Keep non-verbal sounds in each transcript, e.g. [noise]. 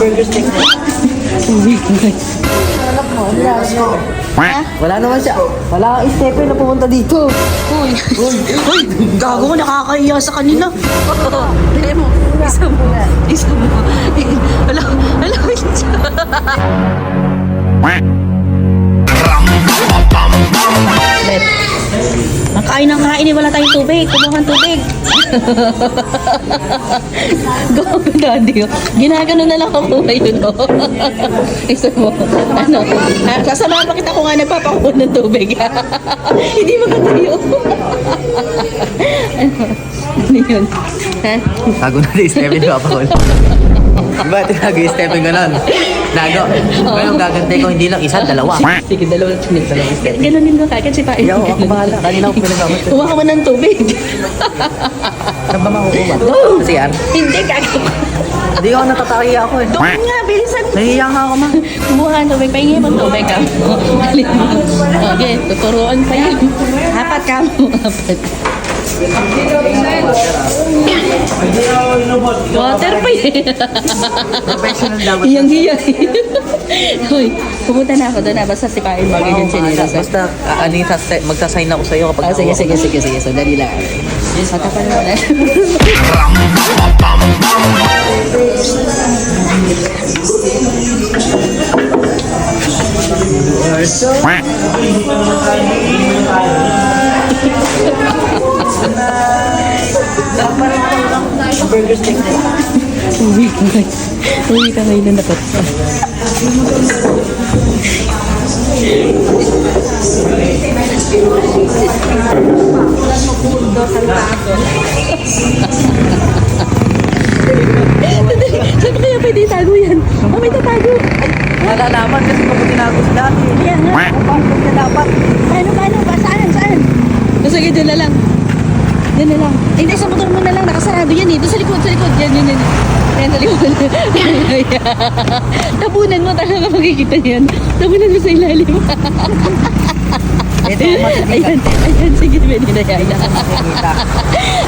burger steak ang layo. Wala naman siya. Wala kang stepper na pumunta dito. Uy. Uy. Gago ko, nakakahiya sa kanila. Dali mo. Isa mo. Isa mo. Wala. Wala. [laughs] Bet. Ang kain ng kain eh, wala tayong tubig. Kumuha ng tubig. [laughs] Gago daddy. oh. Ginagano na lang ako ngayon. Oh. [laughs] Isa mo. Ano? Ah, Sasama pa kita ko nga nagpapakuha ng tubig. [laughs] Hindi maganda yun. ano? Ano yun? Ha? Tago na si Stephen Papakol. Diba, tinago yung Stephen ganon. Nago. Ngayon gagantay ko hindi lang isa, dalawa. Sige, dalawa lang chinig, dalawa step. Ganun din ko kagad si Pae. Yaw, ako bahala. Kanina ako pinagawa. Kuha ka mo ng tubig. Saan ba makukuha? Kasi yan. Hindi, gago. Hindi ako natataki ako eh. Doon nga, bilisan. Nahihiya nga ako ma. Kumuha ng tubig. Pahingi mo tubig ka. Mo. Okay, tuturuan pa yan. Apat ka mo. Apat. Water pa yun. Professional dapat. Iyang hiya. Hoy, pumunta na ako doon na. Basta si Pae bagay yung chinilas. Basta, uh, Anita, magsasign ako sa'yo kapag Ah, sige, sige, sige, sige. So, dali lang. Matapan mo na. Burger steak na. Uwi ka ngayon. Uwi ka ngayon na dapat. Saan kaya pwede itago yan? Oh, may tatago. Wala naman kasi kung tinago sa dati. Kaya nga. Paano ka dapat? Paano, paano? Pa, saan? Saan? Dyan na lang. Dyan na lang. Eh, Hindi, sa motor mo na lang. Nakasarado yan eh. Doon sa likod, sa likod. Yan, yan, yan. Yan, sa likod. [laughs] Tabunan mo talaga makikita yan. Tabunan mo sa ilalim. Ito, [laughs] ayan, ayan, sige, pwede na yan.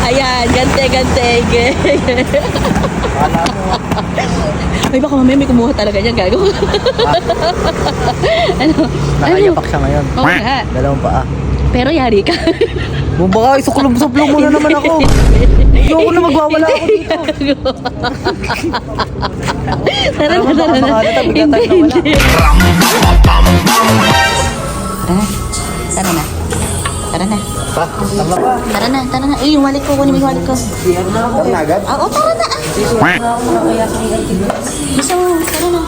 Ayan, gante, gante. Wala mo. Ay, baka mamaya may kumuha talaga niya, gago. ano? Nakayapak siya ngayon. Oo nga. Dalawang paa. Pero yari ka. Bumba ka, isukulong-suplong mo na naman ako. Ayoko na magwawala ako dito. tara na, tara na. baka mahalata, Hindi, hindi. Tara na. Tara na. Pa, tama pa. Tara na, tara na. Eh, yung wallet ko, kunin mo yung wallet ko. Siyan na ako eh. agad? Oo, tara na. ah. Gusto mo, tara na.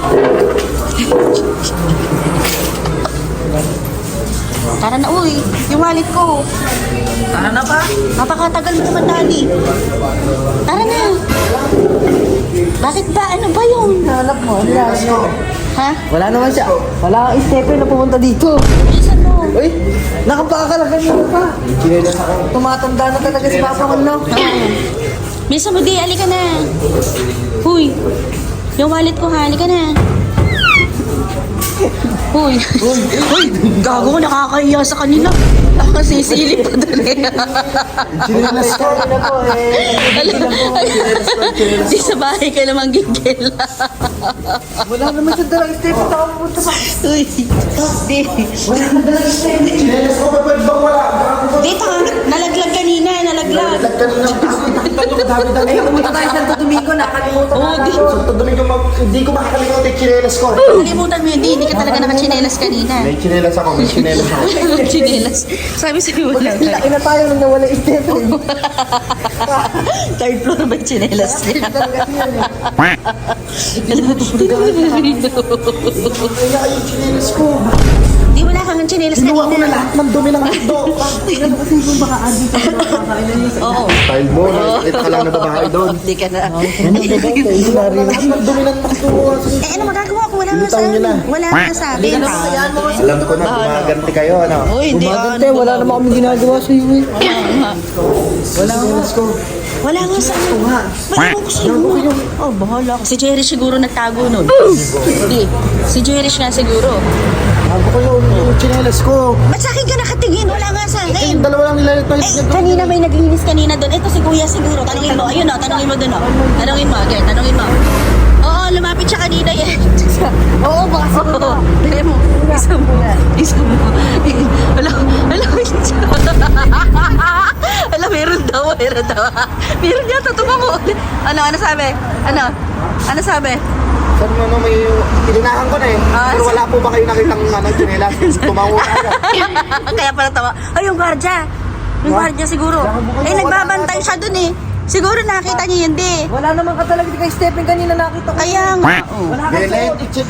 Tara na, uy. Yung wallet ko. Tara na pa. Napakatagal mo naman, daddy. Tara na. Bakit ba? Ano ba yun? Hanap mo, layo. Ha? Wala naman siya. Wala kang stepper na pumunta dito. Bilisan mo. Uy, nakapaka ka lang kanina pa. Tumatanda na talaga si Papa ko, no? Bilisan mo, di. Alika na. Uy. Yung wallet ko, ha? Alika na. Uy. Uy. Gago ko, nakakahiya sa kanila. Ako sisilip pa doon eh. Sinilas ko na po eh. Di sa bahay ka naman gigil. Wala naman siya dalang stepper na pumunta pa. Uy. Di. Wala na dalang stepper. Chinelas ko, ba't ba wala? Di, taka. Nalaglag kanina. Nalaglag. Kanina, dami-dami. Eh, pumunta tayo sa Santo Domingo, nakalimutan Oo, na di. natin. Sa Domingo, mag- hindi ko makakalimutan yung chinelas ko. Kalimutan mo yun. Di, hindi ka talaga nakachinelas kanina. May chinelas ako, may chinelas ako. [laughs] Chinelas. Sabi sa'yo wala ka. Laki na tayo nung nawala yung stepper. Third floor ba yung chinelas niya? [laughs] Kaya yung chinelas ko. Di wala kang chinelas Kinuha ko na kanina. lahat ng dumi ng hotdo. Oo. Style mo, nakikita ka lang na babae doon. Di ka na. Lahat ng dumi ng [laughs] hotdo. [laughs] Eh ano magagawa ko? Wala nga sa Bitaw niyo na. Wala nga sa akin. Alam ko na, gumaganti kayo, ano? Uy, hindi Umagante, wala naman kami ginagawa sa iyo eh. Wala ko. Wala nga sa akin. May ewan ko sa'yo. Oh, bahala ka. Si Cherish siguro nagtago nun. Hindi. Si Cherish nga siguro. Chinelas ko. Ba't sa akin ka nakatingin? Wala nga sa akin. Yung dalawa lang nilalit na Eh, kanina may naglinis kanina doon. Ito si Kuya siguro. Tanungin mo. Ayun o, tanungin mo doon o. Tanungin mo, again. Tanungin mo. Oo, lumapit siya kanina eh. [laughs] Oo, baka siguro. [laughs] Dali mo. Isa mo. Isa mo. Wala, wala, Wala, meron daw, meron daw. [laughs] Meron yata, tumango. Ano, ano sabi? Ano? Ano sabi? Sabi mo, no, may inunahan ko na eh. Ah, Pero wala po ba kayo nakitang ano, chinelas? Tumango ka agad. [laughs] Kaya pala tawa. Ay, yung gwardiya. Yung gwardiya siguro. Eh, nagbabantay siya dun eh. Siguro nakita niya yun, di. Wala naman ka talaga kay Stephen kanina nakita ko. Kaya nga. Wala ka Belen, sa...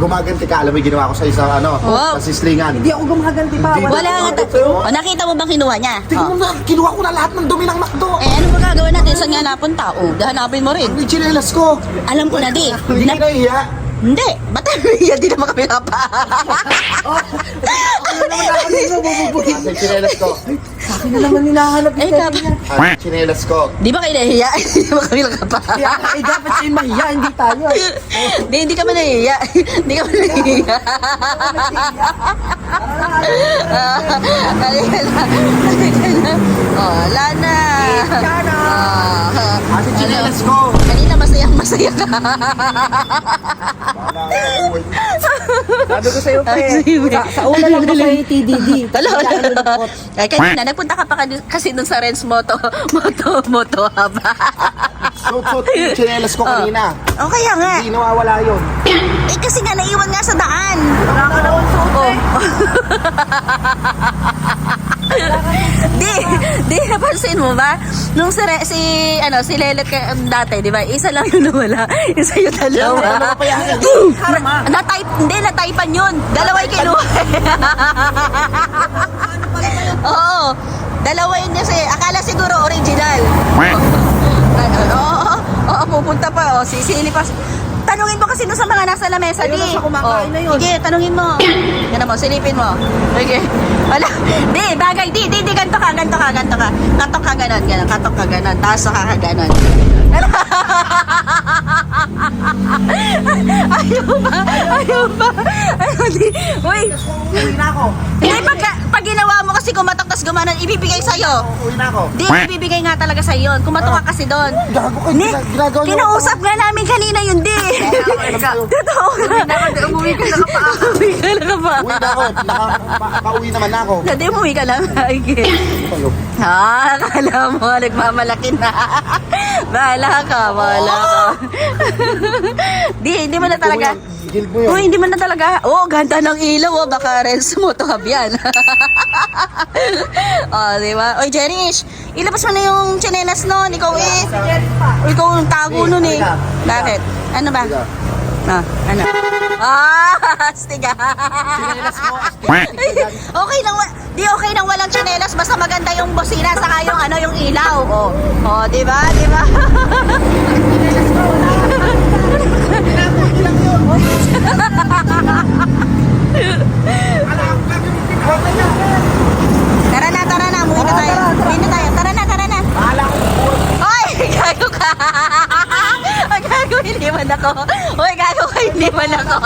gumaganti ka. Alam mo, yung ginawa ko sa isa, ano, Wow. sa sislingan. Hindi ako gumaganti pa. Hindi Wala nga. ta- Oh, nakita mo bang kinuha niya? Tingnan Oh. mo na, kinuha ko na lahat ng dumi ng McDo. Eh, ano ba gagawin natin? Saan nga napunta? Oh, hanapin mo rin. Yung chinelas ko. Alam ko na, di. Hindi Na- ka nahiya. Hindi. Ba't hindi naman kami napa? Yung [laughs] chinelas ko. Akin na naman hinahanap Eh, ni kap- Stephen. Ang chinelas ko. Di ba kayo nahihiya? Hindi [laughs] naman kami nakapa. Kaya eh, dapat siya yung mahiya, hindi tayo. Hindi, [laughs] hindi ka ba nahihiya? Hindi ka ba nahihiya? Ah, Halika na. Halika na. Oh, wala na. Ah, Ate, chinelas ko. Masayang masaya ka. Sabi ko sa'yo, Ay, pre. sige. Sa, sa una lang ko sa'yo TDD. Talo, nalulungkot. Ay, kanina, nagpunta ka pa kasi dun sa Renz Moto, [laughs] Moto, Moto Hub. [laughs] Suot-suot ko yung chinelas ko kanina. O kaya nga. Hindi nawawala yun. Eh, kasi nga, naiwan nga sa daan. Wala ka naman suot Oh. eh. [laughs] di, di, napansin mo ba? Nung si, Re- si ano, si Lelet ka, dati, di ba? Isa lang yung nawala. [laughs] Isa yung dalawa. Yan? [laughs] Na, na-type, hindi, na-typean yun. Dalawa yung kinuha. Oo. Dalawa yun kasi, akala siguro original. Oo, oo, pupunta pa, oh, sisili pa. Tanungin mo kasi doon sa mga nasa lamesa, Ayun di. na siya, kumakain Oh, na yun. Sige, tanungin mo. Yan mo, silipin mo. Sige. Wala. Di, bagay, di, di, di, ganto ka, ganto ka, ganto ka. Katok ka ganon, ganon, katok ka ganon, taas ka ka ganon. [laughs] Ayaw ba? Ayaw ba? Ayaw, di. Uy, Uwi na ako. hindi, pag, pag ginawa mo kasi kumatok tas gumanon, ibibigay sa'yo. Uwi na ako. Di, ibibigay nga talaga sa yun. Kumatok ka kasi doon. Gago ka. Ni, gina- Ginagawa niyo. kinausap nga namin kanina yun, di. [laughs] Totoo nga. Umuwi ka na ka pa. Umuwi ka na ka pa. Uwi na ako. Naka- pa- Pauwi naman ako. Hindi, umuwi ka lang. [laughs] Okay. Ah, akala mo, nagmamalaki na. [laughs] Bahala ka, bahala ka. [laughs] di, hindi mo na talaga. Gilid mo yun. Uy, hindi mo na talaga. Oh, ganda ng ilaw, oh. Baka Renz mo to yan. [laughs] oh, di ba? Oy, Jerish, ilabas mo na yung chinelas nun. Ikaw eh. Ikaw ang tago nun eh. Bakit? Ano ba? Ah, ano? Ah, astiga. okay nang wa- di okay nang walang maganda yung bosina saka yung ano yung ilaw. Oh, oh, di ba? Di ba? tara na, tara na, umuwi na tayo. Umuwi na tayo. Tara na, tara na. Hoy, gago ka. Ay, [laughs] gago, hindi man ako. Hoy, gago ka, hindi man ako.